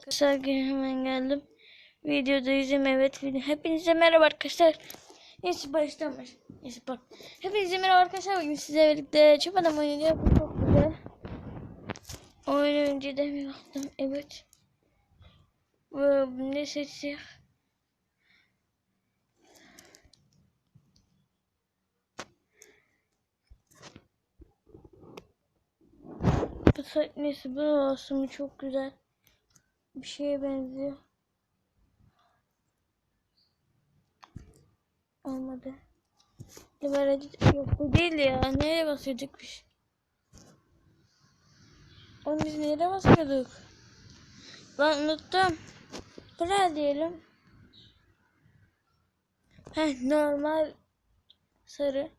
Arkadaşlar hemen geldim. Videodayızım evet. Hepinize merhaba arkadaşlar. Neyse başlamış. Neyse bak. Hepinize merhaba arkadaşlar. Bugün sizlerle birlikte çöp adam oynayacağız. Bu Çok güzel. Oyun önceden bir baktım. Evet. Ve ne seçsek? Neyse bu aslında çok güzel. Bir şeye benziyor. Olmadı. Edit yok bu değil ya. Nereye basıyorduk biz? Oğlum biz nereye basıyorduk? Ben unuttum. Buraya diyelim. Heh normal sarı.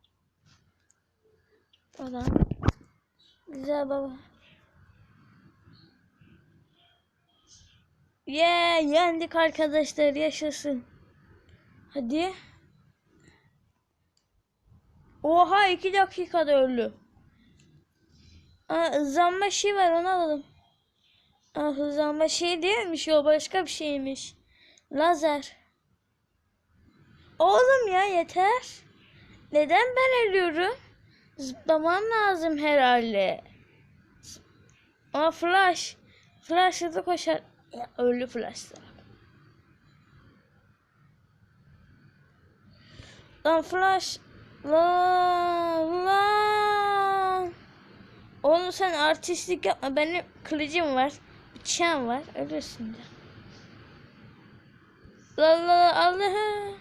Adam. Güzel baba. Yeah, yendik arkadaşlar yaşasın. Hadi. Oha iki dakikada öldü. Aa, hızlanma şey var onu alalım. Aa, hızlanma şey değilmiş o başka bir şeymiş. Lazer. Oğlum ya yeter. Neden ben ölüyorum? Zıplamam lazım herhalde. Aa flash. Flash hızlı koşar. Ölü flashlar. Lan flash. Lan lan. Oğlum sen artistlik yapma. Benim kılıcım var. Bıçağım var. Ölürsün de. La la Allah'ım.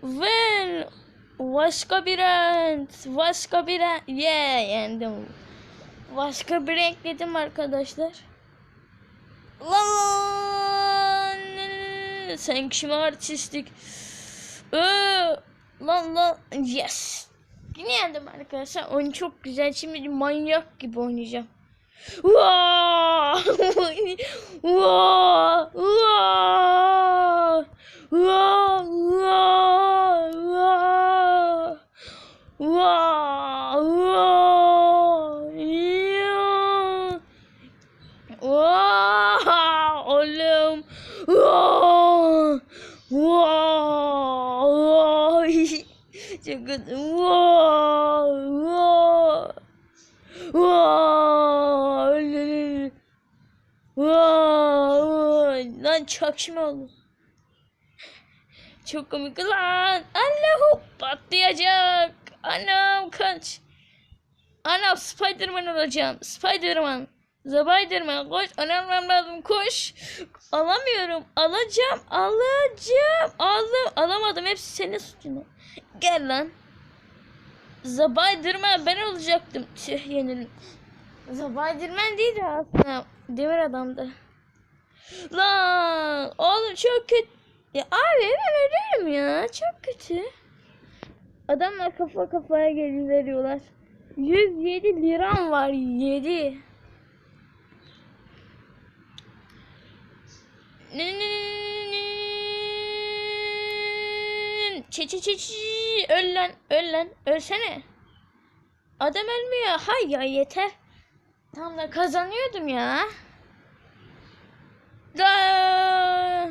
Well. Başka bir renk. Başka bir renk. Yeah yendim. Başka bir renk dedim arkadaşlar. Lan sen kime artistlik? Ee, lan lan yes. Yine arkadaşlar. Oyun çok güzel. Şimdi manyak gibi oynayacağım. Vaa! Vaa! Kötü. Vaa! Vaa! Vaa! Öyle- Vaa! Lan çakışma oldu. Çok komik lan. Allah'ım patlayacak. Anam kaç. Anam Spiderman olacağım. Spiderman. Spiderman koş. Anam lazım koş. Alamıyorum. Alacağım. Alacağım. Aldım. Alamadım. Hepsi senin suçun. Gel lan. Spiderman ben olacaktım. Tüh yenildim. Spiderman değil de aslında. Demir adamdı. Lan oğlum çok kötü. Ya abi ben ölüyorum ya. Çok kötü. Adamlar kafa kafaya geliyor veriyorlar. 107 liram var 7. Çi çi çi öl lan öl lan ölsene. Adam ölmüyor. Hay ya yeter. Tam da kazanıyordum ya. Da.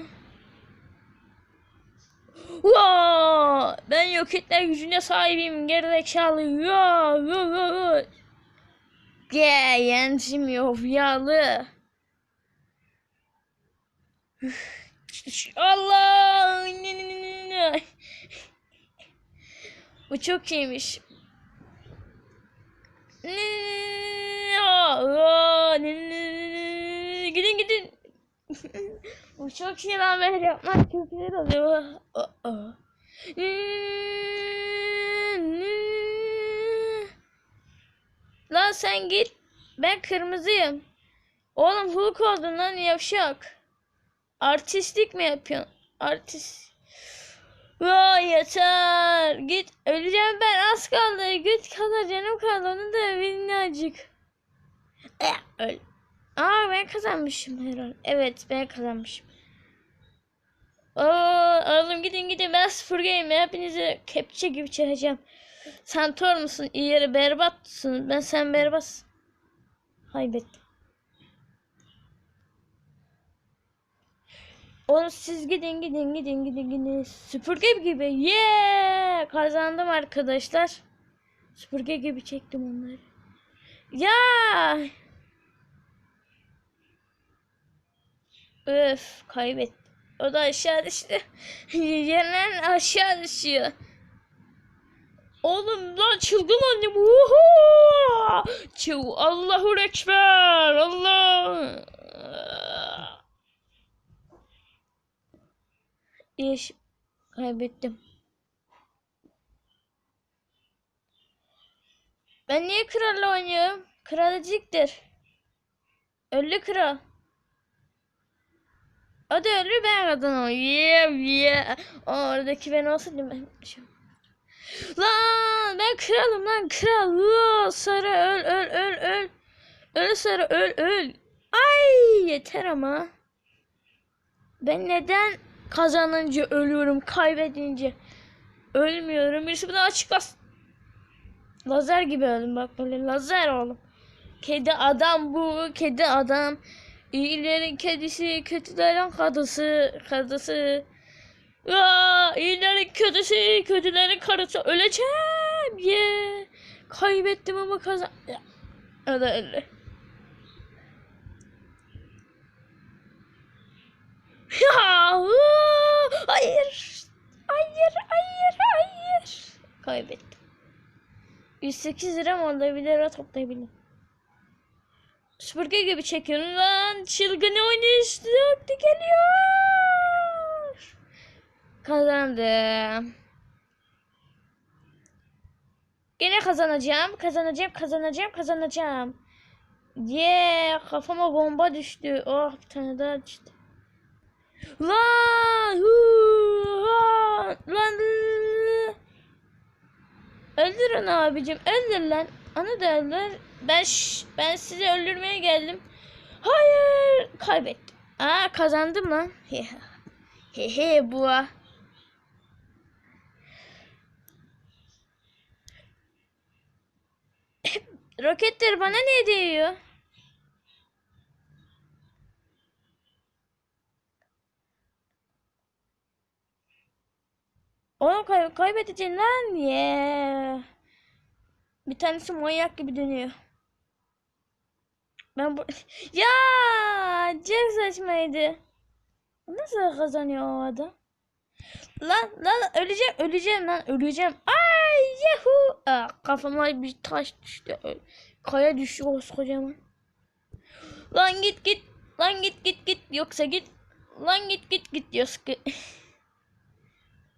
Vaa! Ben yok etme gücüne sahibim gerizekalı. Ya, ya, ya. Ge, yendim yok yalı. Allah! Bu çok iyiymiş. Gidin gidin. Bu çok iyi lan böyle yapmak çok güzel oluyor. Lan sen git. Ben kırmızıyım. Oğlum Hulk oldun lan yavşak. Artistlik mi yapıyorsun? Artist. Ya yeter. Git. Öleceğim ben az kaldı. Git kadar canım kaldı. Onu da minnacık. Eh, öl. Aa ben kazanmışım herhalde. Evet ben kazanmışım. Aa, oğlum gidin gidin ben sıfır game hepinizi kepçe gibi çekeceğim. Sen tor musun? İyi yere berbatsın. Ben sen berbatsın. Kaybettim. Oğlum siz gidin gidin gidin gidin gidin. Süpürge gibi. Yeah! Kazandım arkadaşlar. Süpürge gibi çektim onları. Ya! Öf kaybettim. O da aşağı düştü. Yenen aşağı düşüyor. Oğlum lan çılgın annem. Oha! Çıl Allahu Ekber. Allah. İş kaybettim. Ben niye kralla oynuyorum? Kralcıktır. Ölü kral. O da ölü ben kadın o. Yeah yeah. Oradaki ben olsaydım ben. Lan ben kralım lan kral. Sarı öl öl öl öl. Öl sarı öl öl. Ay yeter ama. Ben neden kazanınca ölüyorum, kaybedince ölmüyorum. Birisi bana açıklasın. Lazer gibi öldüm bak böyle lazer oğlum. Kedi adam bu, kedi adam. İyilerin kedisi, kötülerin kadısı, kadısı. Aa, iyilerin kötüsü, kötülerin karısı. Öleceğim. Ye. Kaybettim ama kazan. Ya. O da. Ya, ıı, hayır. Hayır, hayır, hayır. Kaybettim. 108 lira mı onda 1 lira toplayabilirim. Süpürge gibi çekiyorum lan. Çılgın oynayış vakti geliyor. Kazandım. Gene kazanacağım. Kazanacağım, kazanacağım, kazanacağım. Yeah, kafama bomba düştü. Oh, bir tane daha düştü. Lan! Lan! Öldür onu abicim. Öldür lan. Onu da öldür. Ben ben sizi öldürmeye geldim. Hayır! Kaybettim. Aa kazandım lan. He he bu. Roketler bana ne değiyor? Onu kay kaybedeceksin lan. Yeah. Bir tanesi manyak gibi dönüyor. Ben bu... ya çok saçmaydı. Nasıl kazanıyor o adam? Lan lan öleceğim öleceğim lan öleceğim. Ay yahu. Aa, kafama bir taş düştü. Kaya düştü kocaman. Lan git git. Lan git git git. Yoksa git. Lan git git git. Yoksa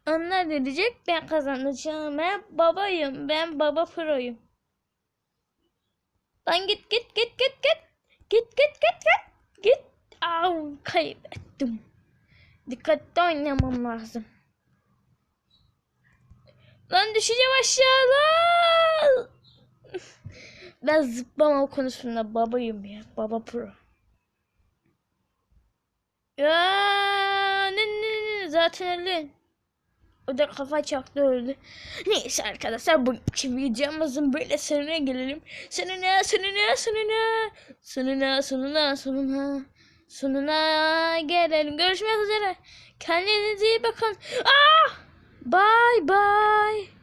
Onlar da ben kazanacağım. Ben babayım. Ben baba proyum. Lan git git git git git. Git git git git. Git. Au kaybettim. Dikkatli oynamam lazım. Lan düşeceğim aşağı lan. Ben zıplama konusunda babayım ya. Baba pro. Ya ne ne ne zaten öyle. O da kafa çaktı öldü. Neyse arkadaşlar bugünkü videomuzun böyle sonuna gelelim. Sonuna sonuna sonuna sonuna sonuna sonuna sonuna gelelim. Görüşmek üzere. Kendinize iyi bakın. Ah! Bye bye.